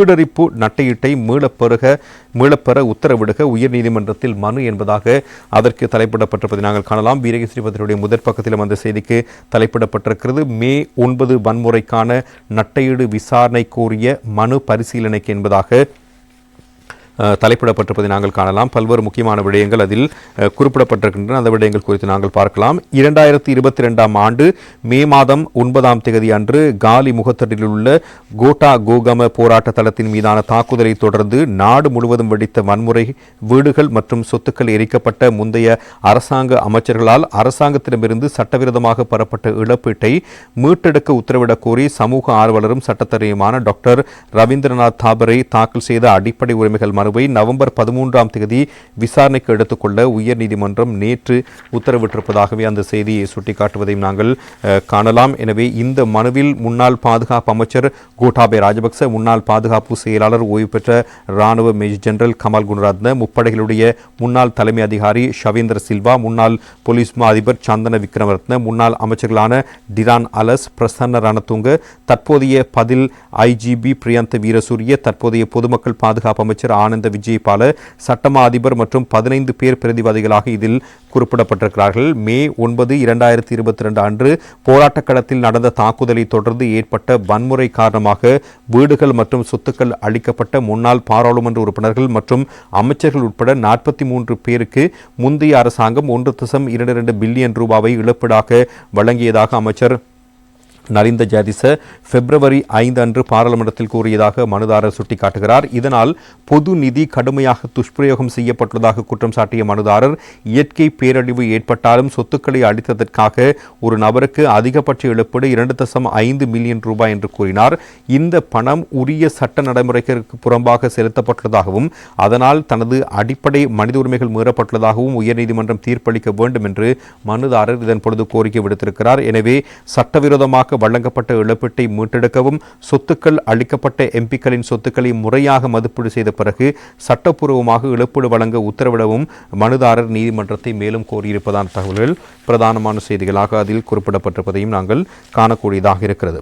வீடறிப்பு நட்டையீட்டை மீளப்பெறுக மீளப்பெற உத்தரவிடுக. உயர்நீதிமன்றத்தில் மனு என்பதாக அதற்கு தலைப்பிடப்பட்டிருப்பதை நாங்கள் காணலாம். வீரகேசரி பத்திரிகையுடைய முதற் பக்கத்திலும் அந்த செய்திக்கு தலைப்பிடப்பட்டிருக்கிறது. மே ஒன்பது வன்முறைக்கான நட்டையீடு விசாரணை கோரிய மனு பரிசீலனைக்கு என்பதாக தலைப்பிடப்பட்டிருப்பதை நாங்கள் காணலாம். பல்வேறு முக்கியமான விடயங்கள் அதில் குறிப்பிடப்பட்டிருக்கின்றன. அந்த விடயங்கள் குறித்து நாங்கள் பார்க்கலாம். இரண்டாயிரத்தி இருபத்தி ரெண்டாம் ஆண்டு மே மாதம் ஒன்பதாம் தேதி அன்று காலி முகத்தடில் உள்ள கோட்டா கோகம போராட்ட தளத்தின் மீதான தாக்குதலை தொடர்ந்து நாடு முழுவதும் வெடித்த வன்முறை வீடுகள் மற்றும் சொத்துக்கள் எரிக்கப்பட்ட முந்தைய அரசாங்க அமைச்சர்களால் அரசாங்கத்திடமிருந்து சட்டவிரோதமாக பெறப்பட்ட இழப்பீட்டை மீட்டெடுக்க உத்தரவிடக் கோரி சமூக ஆர்வலரும் சட்டத்தரையுமான டாக்டர் ரவீந்திரநாத் தாபரை தாக்கல் செய்த அடிப்படை உரிமைகள் மனுவை நவம்பர் பதிமூன்றாம் தேதி விசாரணைக்கு எடுத்துக்கொள்ள உயர்நீதிமன்றம் நேற்று உத்தரவிட்டிருப்பதாகவே அந்த செய்தியை சுட்டிக்காட்டுவதையும் நாங்கள் காணலாம் எனவே இந்த மனுவில் முன்னாள் பாதுகாப்பு அமைச்சர் கோட்டாபே ராஜபக்ச முன்னாள் பாதுகாப்பு செயலாளர் ஓய்வு பெற்ற ராணுவ மேஜர் ஜெனரல் கமல் குணரத்ன முப்படைகளுடைய முன்னாள் தலைமை அதிகாரி ஷவேந்திர சில்வா முன்னாள் போலீஸ் மா அதிபர் சந்தன விக்ரமரத்ன முன்னாள் அமைச்சர்களான டிரான் அலஸ் பிரசன்ன ரணத்துங்க தற்போதைய பதில் ஐஜிபி பிரியந்த வீரசூரிய தற்போதைய பொதுமக்கள் பாதுகாப்பு அமைச்சர் ஆனந்த் விஜயபால சட்டமா அதிபர் மற்றும் பதினைந்து பேர் பிரதிவாதிகளாக இதில் குறிப்பிடப்பட்டிருக்கிறார்கள். மே ஒன்பது இரண்டாயிரத்தி இருபத்தி ரெண்டு அன்று போராட்டக் களத்தில் நடந்த தாக்குதலை தொடர்ந்து ஏற்பட்ட வன்முறை காரணமாக வீடுகள் மற்றும் சொத்துக்கள் அளிக்கப்பட்ட முன்னாள் பாராளுமன்ற உறுப்பினர்கள் மற்றும் அமைச்சர்கள் உட்பட நாற்பத்தி மூன்று பேருக்கு முந்தைய அரசாங்கம் ஒன்று திசம் இரண்டு இரண்டு பில்லியன் ரூபாவை இழப்பீடாக வழங்கியதாக அமைச்சர் நலிந்த ஜாதிச பிப்ரவரி ஐந்து அன்று பாராளுமன்றத்தில் கூறியதாக மனுதாரர் சுட்டிக்காட்டுகிறார். இதனால் பொது நிதி கடுமையாக துஷ்பிரயோகம் செய்யப்பட்டுள்ளதாக குற்றம் சாட்டிய மனுதாரர் இயற்கை பேரழிவு ஏற்பட்டாலும் சொத்துக்களை அளித்ததற்காக ஒரு நபருக்கு அதிகபட்ச இழப்பீடு இரண்டு தசம் ஐந்து மில்லியன் ரூபாய் என்று கூறினார். இந்த பணம் உரிய சட்ட நடைமுறைகளுக்கு புறம்பாக செலுத்தப்பட்டுள்ளதாகவும் அதனால் தனது அடிப்படை மனித உரிமைகள் மீறப்பட்டுள்ளதாகவும் உயர்நீதிமன்றம் தீர்ப்பளிக்க வேண்டும் என்று மனுதாரர் இதன் பொழுது கோரிக்கை விடுத்திருக்கிறார். எனவே சட்டவிரோதமாக வழங்கப்பட்ட இழப்பீட்டை மீட்டெடுக்கவும் சொத்துக்கள் அளிக்கப்பட்ட எம்பிக்களின் சொத்துக்களை முறையாக மதிப்பீடு செய்த பிறகு சட்டப்பூர்வமாக இழப்பீடு வழங்க உத்தரவிடவும் மனுதாரர் நீதிமன்றத்தை மேலும் கோரியிருப்பதான தகவல்கள் பிரதானமான செய்திகளாக அதில் குறிப்பிடப்பட்டிருப்பதையும் நாங்கள் காணக்கூடியதாக இருக்கிறது.